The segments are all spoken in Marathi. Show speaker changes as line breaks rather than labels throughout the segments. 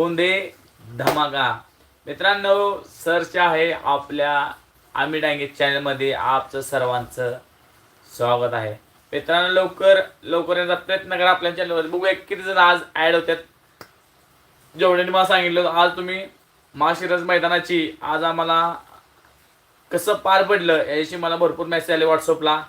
गोंदे धमाका. मित्रांनो सरचे आहे आपल्या आम्ही डांगे चॅनलमध्ये आपचं सर्वांचं स्वागत आहे. मित्रांनो लवकर लवकर येण्याचा प्रयत्न करा आपल्या चॅनलवर बघूया किती जण आज ॲड होतात जेवढ्यांनी मला सांगितलं होतं, आज तुम्ही महाशिरज मैदानाची आज आम्हाला कसं पार पडलं याच्याशी मला भरपूर मेसेज आले व्हॉट्सअपला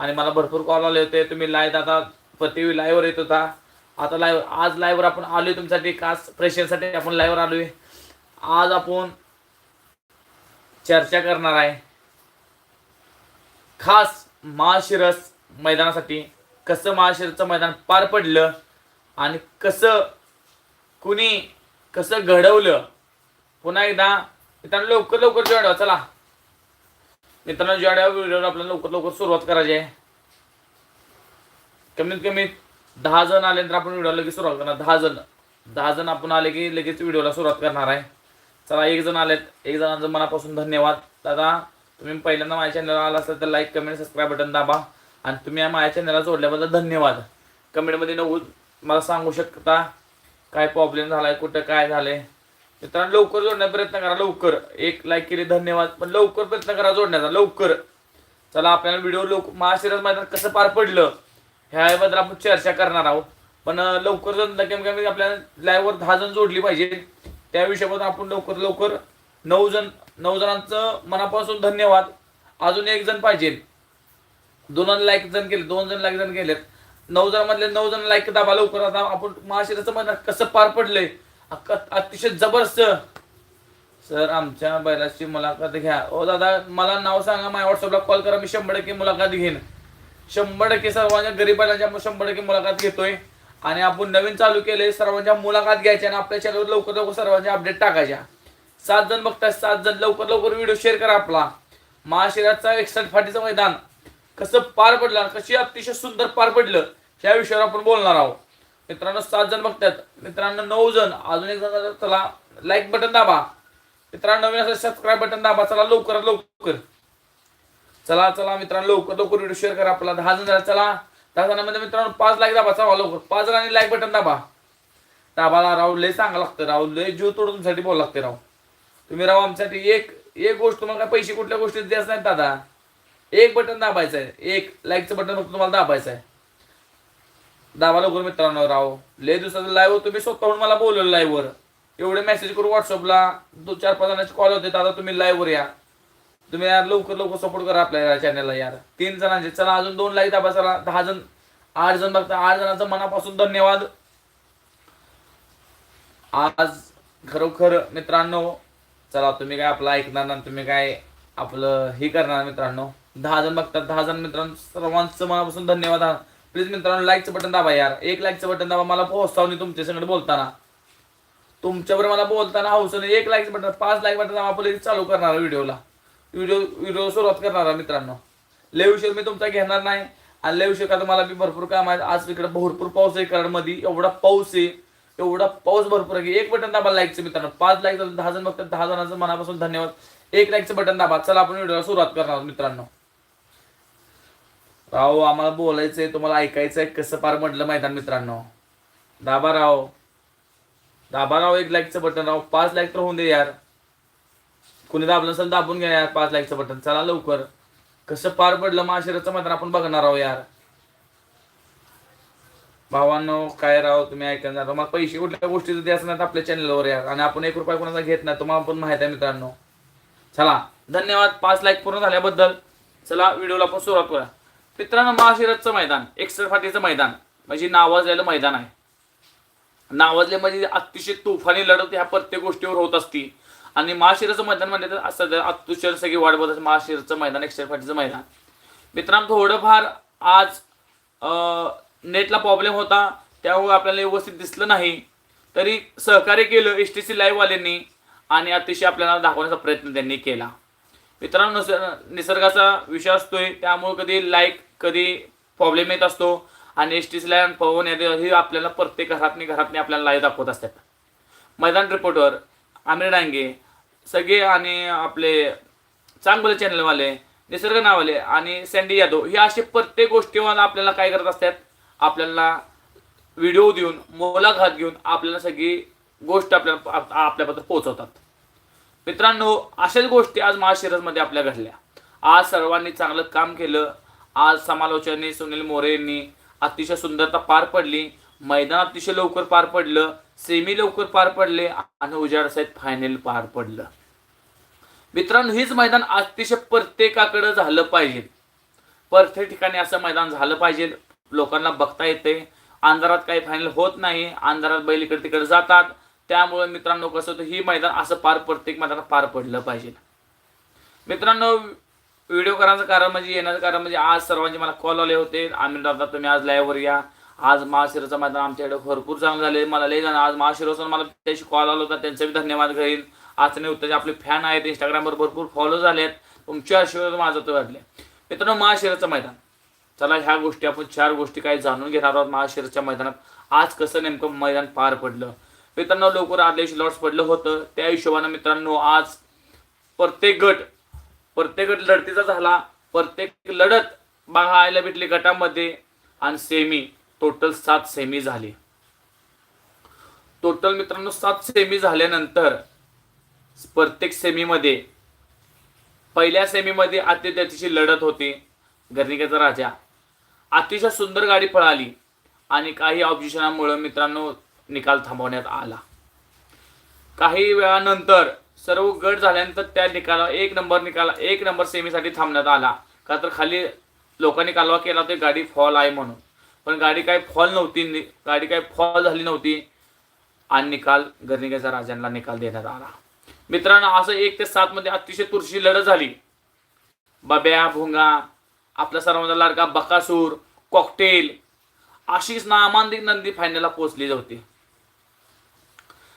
आणि मला भरपूर कॉल आले होते. तुम्ही लाईव्ह आता पती लाईव्हवर येत होता. आता लाईव्ह आज लाईव्हवर आपण आलोय तुमच्यासाठी खास प्रेशरसाठी आपण लाईव्हवर आलोय. आज आपण चर्चा करणार आहे खास महाशिरस मैदानासाठी. कसं महाशिरसचं मैदान पार पडलं आणि कसं कुणी कसं घडवलं पुन्हा एकदा मित्रांनो लवकर लवकर जोडवा चला. मित्रांनो जोड्या व्हिडिओला आपल्याला लवकर लवकर सुरुवात करायची आहे. कमीत कमी दहा जण आले तर आपण व्हिडिओला लगेच सुरुवात करणार. दहा जण. दहा जण आपण आले की लगेच व्हिडिओला सुरुवात करणार आहे. चला एक जण आलेत. एक जणांचं मनापासून धन्यवाद. दादा तुम्ही पहिल्यांदा माझ्या चॅनलला आला असाल तर लाईक कमेंट सबस्क्राईब बटन दाबा. आणि तुम्ही या माझ्या चॅनलला जोडल्याबद्दल धन्यवाद. कमेंटमध्ये नऊ मला सांगू शकता काय प्रॉब्लेम झाला आहे कुठं काय झालं आहे मित्रांनो लवकर जोडण्याचा प्रयत्न करा लवकर. एक लाईक केली धन्यवाद. पण लवकर प्रयत्न करा जोडण्याचा लवकर. चला आपल्याला व्हिडिओ लोक महाशिरस मैदान कसं पार पडलं? ह्याबद्दल आपण चर्चा करणार आहोत. पण लवकर जण कमी आपल्याला लाईव्हवर दहा जण जोडली पाहिजे. त्या विषयाबद्दल आपण लवकर लवकर नऊ जण नऊ जणांचं मनापासून धन्यवाद. अजून एक जण पाहिजे. दोन लाईक जण केले दोन जण लाईक जण केलेत. नऊ जणांमधले नऊ जण लाईक दाबा लवकर. आता आपण महाशिराचं मैदान कसं पार पडलंय अतिशय जबरदस्त. सर आमच्या बैलाची मुलाखत घ्या. ओ दादा मला नाव सांगा माझ्या व्हॉट्सअपला कॉल करा मी शंभर टक्के मुलाखत घेईन. शंभर टक्के सर्वांच्या गरीबांच्या शंभर टक्के मुलाखत घेतोय आणि आपण नवीन चालू केले सर्वांच्या मुलाखत घ्यायच्या आणि आपल्या चॅनलवर लवकर लवकर सर्वांच्या अपडेट टाकायच्या. सात जण बघताय सात जण लवकर लवकर व्हिडिओ शेअर करा आपला. महाशिराचा एकसठ फाटीचं मैदान. कसं पार पडलं कशी अतिशय सुंदर पार पडलं या विषयावर आपण बोलणार आहोत. मित्रांनो सात जण बघतात मित्रांनो नऊ जण. अजून एक जण चला लाईक बटन दाबा. मित्रांनो नवीन असेल सबस्क्राईब बटन दाबा. चला लवकर लवकर. चला चला मित्रांनो लवकर लवकर व्हिडिओ शेअर करा आपला. दहा जण झाला चला. दहा जणांमध्ये मित्रांनो पाच लाईक दाबा चला लवकर. पाच जणांनी लाईक बटन दाबा. दाबाला राव लय सांगा लागतं राव लय जीव तोडून तुमच्यासाठी बोलावं लागते राव. तुम्ही राव आमच्यासाठी एक एक गोष्ट तुम्हाला काय पैसे कुठल्या गोष्टीत द्यायचं नाही दादा. एक बटन दाबायचं आहे एक लाईकचं बटन फक्त तुम्हाला दाबायचं आहे दाबा लवकर मित्रांनो राव. लय दिवसाचं लाईव्ह तुम्ही स्वतःहून मला बोलवलं लाईव्हवर एवढे मेसेज करू व्हॉट्सअपला दोन चार पाच जणांचे कॉल होते दादा तुम्ही लाईव्हवर या. तुम्ही यार लवकर लवकर सपोर्ट करा आपल्या चॅनलला यार. तीन जणांचे. चला अजून दोन लाईक दाबा चला दहा जण. आठ जण बघता. आठ जणांचं मनापासून धन्यवाद. आज खरोखर मित्रांनो चला तुम्ही काय आपलं ऐकणार ना तुम्ही काय आपलं हे करणार मित्रांनो. दहा जण बघतात दहा जण मित्रांनो. सर्वांचं मनापासून धन्यवाद. प्लीज मित्रांनो लाईकचं बटन दाबा यार. एक लाईकचं बटन दाबा. मला पोहोचताव तुमच्या संगत बोलताना. तुमच्यावर मला बोलताना हौसने एक लाईक बटन पाच लाईक बटन दाबा. प्लीज चालू करणार व्हिडिओला व्हिडिओ व्हिडिओ सुरुवात करणार आहे मित्रांनो. लय विषय मी तुमचा घेणार नाही आणि लय विषय का मला बी भरपूर काम आहे. आज इकडे भरपूर पाऊस आहे कराडमध्ये. एवढा पाऊस आहे. एवढा पाऊस भरपूर आहे. एक बटन दाबा लाईकचं मित्रांनो. पाच लाईक दहा जण बघतात. दहा जणांचं मनापासून धन्यवाद. एक लाईकचं बटन दाबा. चला आपण व्हिडिओला सुरुवात करणार आहोत मित्रांनो. राव आम्हाला बोलायचंय तुम्हाला ऐकायचंय. कसं पार म्हटलं मैदान मित्रांनो? दाबा राव. दाबा राव एक लाईकचं बटन राव. पाच लाईक तर होऊन दे यार. कुणी दाबलं नसेल दाबून घ्या यार पाच लाईकचं बटन चला लवकर. कसं पार पडलं माशिराचं मैदान आपण बघणार आहोत यार. भावांनो काय राव तुम्ही ऐकणार मग पैसे कुठल्या गोष्टीचं द्यायचं नाही आपल्या चॅनलवर यार. आणि आपण एक रुपया कोणाचा घेत नाही तुम्हाला पण माहिती आहे मित्रांनो. चला धन्यवाद. पाच लाईक पूर्ण झाल्याबद्दल. चला व्हिडिओला आपण सुरुवात करूया. मित्रांनो महाशिरतचं मैदान एक्सर फाटीचं मैदान म्हणजे नावाजलेलं मैदान आहे. नावाजले म्हणजे अतिशय तुफानी लढत ह्या प्रत्येक गोष्टीवर होत असती. आणि महाशिराचं मैदान म्हणजे तर असं अत्युशर सगळी वाट बघत महाशिराचं मैदान एकशे फाटीचं मैदान. मित्रांनो थोडंफार आज नेटला प्रॉब्लेम होता. त्यामुळे आपल्याला व्यवस्थित दिसलं नाही. तरी सहकार्य केलं एस टी सी लाईव्हवाल्यांनी आणि अतिशय आपल्याला दाखवण्याचा प्रयत्न त्यांनी केला. मित्रांनो निसर्गाचा विषय असतोय. त्यामुळे कधी लाईक कधी प्रॉब्लेम येत असतो. आणि S T C line Pavan येते हे आपल्याला प्रत्येक घरातनी घरातनी आपल्याला लाईव्ह दाखवत असतात. मैदान रिपोर्टर आमिर डांगे सगळे आणि आपले चांगले चॅनलवाले निसर्ग नावाले आणि सँडी यादव हे असे प्रत्येक गोष्टीवाला आपल्याला काय करत असतात? आपल्याला व्हिडिओ देऊन मुलाखत घेऊन आपल्याला सगळी गोष्ट आपल्याला आपल्यापर्यंत पोहोचवतात. मित्रांनो अशाच गोष्टी आज महाशिरसमध्ये आपल्या घडल्या. आज सर्वांनी चांगलं काम केलं. आज समालोचनाने सुनील मोरे यांनी अतिशय सुंदरता पार पडली. मैदान अतिशय लवकर पार पडलं सेमी लवकर पार पडले आणि उजाड साहेब फायनल पार पडलं. मित्रांनो हेच मैदान अतिशय प्रत्येकाकडे झालं पाहिजे. प्रत्येक ठिकाणी असं मैदान झालं पाहिजे. लोकांना बघता येते अंधारात काही फायनल होत नाही. अंधारात बैल इकडे तिकडे जातात. त्यामुळे मित्रांनो कसं होतं ही मैदान असं पार प्रत्येक मैदानात पार पडलं पाहिजे. मित्रांनो व्हिडिओ करायचं कारण म्हणजे येण्याचं कारण म्हणजे आज सर्वांचे मला कॉल आले होते. आम्ही दादा तुम्ही आज लाईव्हवर या. आज महाशिराचं मैदान आमच्याकडे भरपूर चांगलं झाले मला लई जाणं आज महाशिरोचं मला त्याशी कॉल आला होता. त्यांचा बी धन्यवाद घेईन आज नाही उत्तर आपले फॅन आहेत. इंस्टाग्रामवर भरपूर फॉलो झालेत. तुमच्या आशीर्वाद माझं तर वाटले मित्रांनो महाशिराचं मैदान. चला ह्या गोष्टी आपण चार गोष्टी काय जाणून घेणार आहोत. महाशिराच्या मैदानात आज कसं नेमकं मैदान पार पडलं. मित्रांनो लवकर आदल्या दिवशी लॉट्स पडलं होतं. त्या हिशोबानं मित्रांनो आज प्रत्येक गट प्रत्येक गट लढतीचा झाला. प्रत्येक लढत बघायला भेटली गटामध्ये. आणि सेमी टोटल सात सेमी झाली. टोटल मित्रांनो सात सेमी झाल्यानंतर प्रत्येक सेमीमध्ये पहिल्या सेमीमध्ये आतिथ्याची लढत होती गर्निकेचा राजा. अतिशय सुंदर गाडी पळाली आणि काही ऑब्जेक्शनामुळे मित्रांनो निकाल थांबवण्यात आला. काही वेळानंतर सर्व गट झाल्यानंतर त्या निकाला एक नंबर निकाला एक नंबर सेमीसाठी थांबण्यात आला. का तर खाली लोकांनी कालवा केला ते गाडी फॉल आहे म्हणून. पण गाडी काय फॉल नव्हती गाडी काय फॉल झाली नव्हती. आणि निकाल गर्निकेचा राजांना निकाल देण्यात आला. मित्रांनो असं एक ते सात मध्ये अतिशय तुरशी लढत झाली. बब्या भुंगा आपला सर्वांचा लाडका बकासूर कॉकटेल अशीच नामांतिक नंदी फायनलला पोहोचली होती.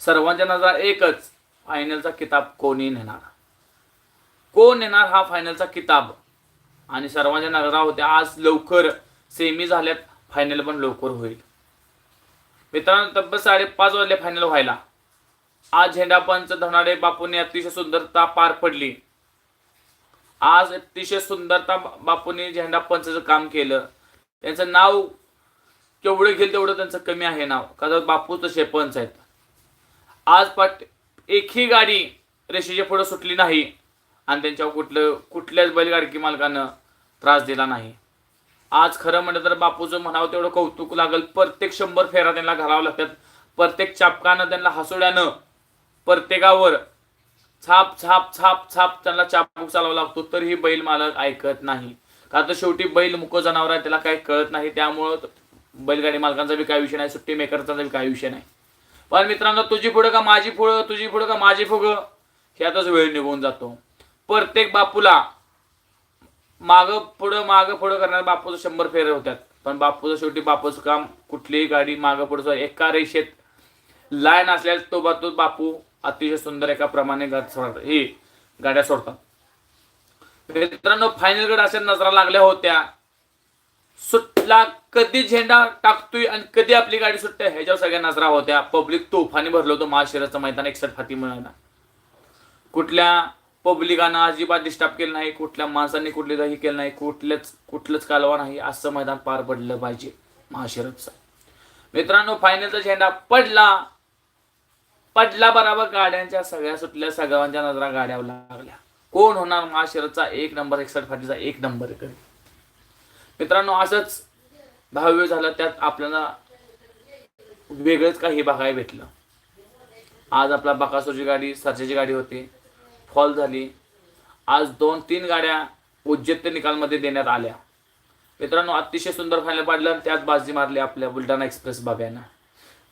सर्वांच्या नजरा एकच फायनलचा किताब कोणी नेणार? कोण नेणार हा फायनलचा किताब आणि सर्वांच्या नजरा होत्या आज लवकर सेमी झाल्यात. फायनल पण लवकर होईल. मित्रांनो तब्बल साडेपाच वाजले फायनल व्हायला. आज झेंडा पंच धनाडे बापूंनी अतिशय सुंदरता पार पडली. आज अतिशय सुंदरता बा- बापूंनी झेंडा पंचाचं काम केलं. त्यांचं नाव केवढं घेईल तेवढं त्यांचं कमी आहे नाव. का बापू तसे पंच आहेत. आज पाट एकही गाडी रेषेच्या पुढं सुटली नाही. आणि त्यांच्यावर कुठलं कुठल्याच बैलगाडकी मालकानं त्रास दिला नाही. आज खरं म्हणलं तर बापूचं म्हणावं तेवढं कौतुक लागल. प्रत्येक शंभर फेरा त्यांना घालावं लागतात. प्रत्येक चापकानं त्यांना हसोड्यानं प्रत्येकावर छाप छाप छाप छाप त्यांना चापूक चालावा लागतो. तरीही बैल मालक ऐकत नाही. का तर शेवटी बैल मुक जनावर आहे त्याला काही कळत नाही. त्यामुळं बैलगाडी मालकांचा बी काय विषय नाही सुट्टी मेकरचा बी काय विषय नाही. पण मित्रांनो तुझी पुढं का माझी पुढं? तुझी पुढं का माझी फुगं? ह्यातच वेळ निघून जातो. प्रत्येक बापूला माग पुढं माग पुढं करणाऱ्या बापूचं शंभर फेरे होत्यात. पण बापूचं शेवटी बापूचं काम कुठलीही गाडी मागं पुढं एका रेषेत लाईन असल्यास तो बा तो बापू अतिशय सुंदर एका प्रमाणे सोडतात हे गाड्या सोडतात. मित्रांनो फायनल गड अशा नजरा लागल्या होत्या. सुटला कधी झेंडा टाकतोय आणि कधी आपली गाडी सुटते ह्याच्यावर सगळ्या नजरा होत्या. पब्लिक तोफानी भरलं होतं महाशिराचं मैदान एकसठ फाती मिळाला कुठल्या पब्लिकानं अजिबात डिस्टर्ब केलं नाही. कुठल्या माणसांनी कुठली काही केलं नाही. कुठल्याच कुठलंच कालवा नाही. असं मैदान पार पडलं पाहिजे. महाशिरतचं मित्रांनो फायनलचा झेंडा पडला. पडला बराबर गाड्यांच्या सगळ्या सुटल्या सगळ्यांच्या नजरा गाड्यावर लागल्या. कोण होणार महाशिरतचा एक नंबर एकसठ फाटीचा एक नंबर कधी मित्रांनो असंच भव्य झालं त्यात आपल्याला वेगळंच काही बघायला भेटलं. आज आपला बकासूरची गाडी सरजेची गाडी होती. फॉल झाली. आज दोन तीन गाड्या उज्जैन निकालमध्ये देण्यात आल्या. मित्रांनो अतिशय सुंदर फायनल पाडलं आणि त्यात बाजी मारली आपल्या बुलढाणा एक्सप्रेस बाब्यानं.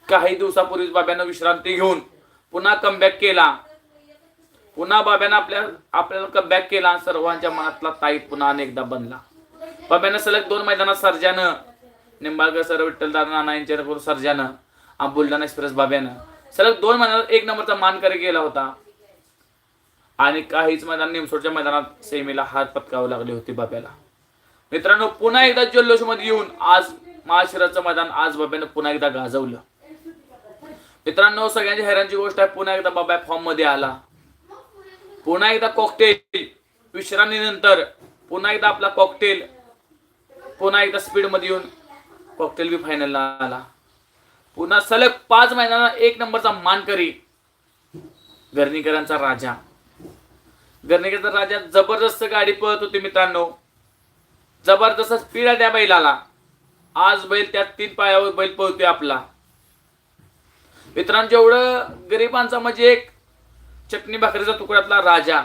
काही दिवसापूर्वीच बाब्यानं विश्रांती घेऊन पुन्हा कमबॅक केला. पुन्हा बाब्यानं आपल्या आपल्याला कमबॅक केला सर्वांच्या मनातला ताईत पुन्हा अनेकदा बनला. बाब्यानं सलग दोन मैदानात सर्जानं निंबाळकर सर विठ्ठलदार नाना यांच्याकडून सर्जानं आणि बुलढाणा एक्सप्रेस बाब्यानं. सलग दोन मैदानात एक नंबरचा मानकरी गेला होता. आणि काहीच मैदान निमसोडच्या मैदानात सेमीला हात पटकावं लागले होते बाब्याला. मित्रांनो पुन्हा एकदा जल्लोषमध्ये येऊन आज महाशिराचं मैदान आज बाब्यानं पुन्हा एकदा गाजवलं. मित्रांनो सगळ्यांची हैराणची गोष्ट आहे पुन्हा एकदा बाबा फॉर्ममध्ये आला. पुन्हा एकदा कॉकटेल विश्रांतीनंतर पुन्हा एकदा आपला कॉकटेल पुन्हा एकदा स्पीडमध्ये येऊन कॉकटेल बी फायनलला आला. पुन्हा सलग पाच महिन्यांना एक नंबरचा मानकरी गर्णीकरांचा राजा. गर्णीकरांचा राजा जबरदस्त गाडी पळत होती मित्रांनो. जबरदस्त स्पीड आहे त्या बैलाला. आज बैल त्या तीन पायावर बैल पळतोय आपला. मित्रांनो जेवढं गरिबांचा म्हणजे एक चटणी भाकरीचा तुकड्यातला राजा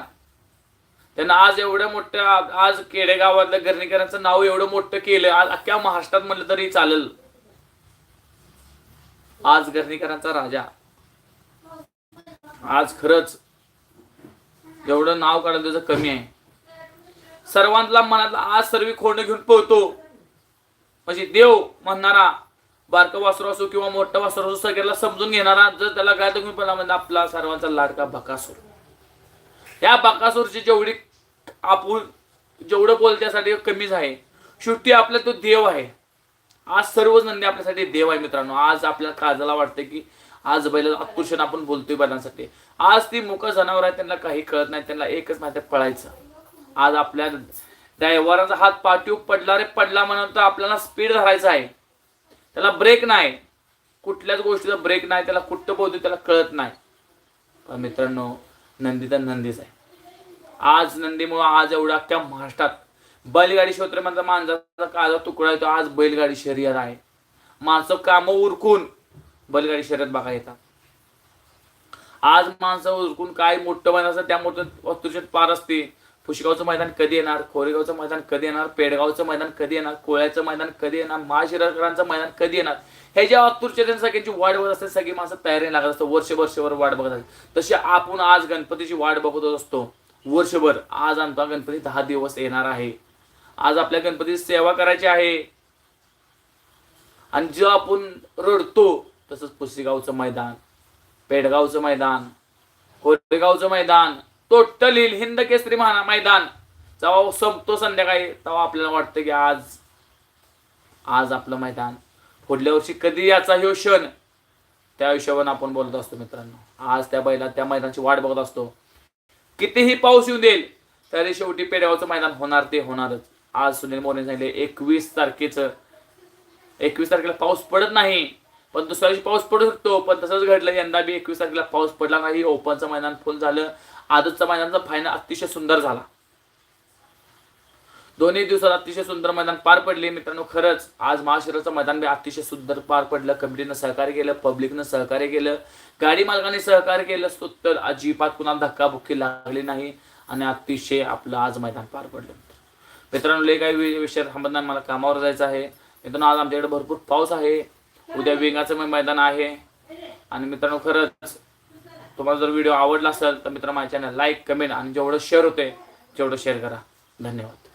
त्यांना आज एवढं मोठं आज खेडेगावातल्या गर्णीकरांचं नाव एवढं मोठं केलं आज अख्ख्या महाराष्ट्रात म्हणलं तरी चालेल. आज गर्णीकरांचा राजा. आज खरंच एवढं नाव काढलं त्याचं कमी आहे. सर्वांतला मनातला आज सर्व खोंड घेऊन पोहतो. म्हणजे देव म्हणणारा बारका वासरू असो किंवा मोठा वासरू असो सगळ्याला समजून घेणारा जर त्याला काय तर पण म्हणजे आपला सर्वांचा लाडका बकासूर. या बकासूरची जेवढी आपण जेवढं बोल त्यासाठी कमीच आहे. शेवटी आपला तो देव आहे. आज सर्वजण नंदी आपल्यासाठी देव आहे मित्रांनो. आज आपल्या काळजाला वाटतं की आज बैल आकर्षण आपण बोलतोय बैलांसाठी. आज ती मुक जनावर आहे त्यांना काही कळत नाही त्यांना एकच माहिती आहे, पळायचं. आज आपल्या ड्रायव्हरांचा हात पाठीव पडला रे पडला म्हणून तर आपल्याला स्पीड धरायचा आहे. त्याला ब्रेक नाही. कुठल्याच गोष्टीचा ब्रेक नाही त्याला कुठं पोहतो त्याला कळत नाही. पण मित्रांनो नंदी तर नंदीच आहे. आज नंदीमुळं आज एवढा अख्ख्या महाराष्ट्रात बैलगाडी क्षेत्र म्हणजे माणसाचा काळा तुकडा येतो. आज बैलगाडी शर्यत आहे. माणसं कामं उरकून बैलगाडी शर्यत बघा येतात. आज माणसं उरकून काय मोठं मैदान असतं त्या मोठं वस्तूचे पार असते. फुशगावचं मैदान कधी येणार खोरेगावचं मैदान कधी येणार पेडगावचं मैदान कधी येणार कोळ्याचं मैदान कधी येणार महाशिरकरांचं मैदान कधी येणार? हे ज्या अतुरच्या सगळ्यांची वाट बघत असते सगळी माणसं तयारी लागत असतं. वर्ष वर्षभर वाट बघत असते. तशी आपण आज गणपतीची वाट बघत असतो. वर्षभर आज आमचा गणपती दहा दिवस येणार आहे. आज आपल्या गणपतीची सेवा करायची आहे. आणि जो आपण रडतो तसंच पुसेगावचं मैदान पेडगावचं मैदान कोरेगावचं मैदान टोटली हिंद केसरी महा मैदान. जेव्हा संपतो संध्याकाळी तेव्हा आपल्याला वाटतं की आज आज आपलं मैदान. पुढल्या वर्षी कधी याचा ह्यो क्षण? त्या हिशोबाने आपण बोलत असतो मित्रांनो. आज त्या बैला त्या मैदानाची वाट बघत असतो. कितीही पाऊस येऊ देईल तरी शेवटी पेडगावचं मैदान होणार ते होणारच. आज सुनील मोरे सांगितले एकवीस तारखेचं एकवीस तारखेला पाऊस पडत नाही. पण दुसऱ्या दिवशी पाऊस पडू शकतो पण तसंच घडलं. यंदा बी एकवीस तारखेला पाऊस पडला नाही ओपनचं मैदान फुल झालं. आजचं मैदानचा फायनल अतिशय सुंदर झाला. दोन्ही दिवसात अतिशय सुंदर मैदान पार पडले. मित्रांनो खरंच आज महाशिराचं मैदान बी अतिशय सुंदर पार पडलं. कमिटीनं सहकार्य केलं पब्लिकनं सहकार्य केलं. गाडी मालकाने सहकार्य केलं. असतो तर अजिबात कुणाला धक्काबुक्की लागली नाही आणि अतिशय आपलं आज मैदान पार पडलं. मित्रांनो लय काही विषय थांबत नाही. मला कामावर जायचं आहे. मित्रांनो आज आमच्याकडे भरपूर पाऊस आहे. उद्या विंगाचं मैदान आहे. आणि मित्रांनो खरंच तुम्हाला जर व्हिडिओ आवडला असेल तर मित्र माझ्या चॅनल लाईक कमेंट आणि जेवढं शेअर होते तेवढं शेअर करा. धन्यवाद.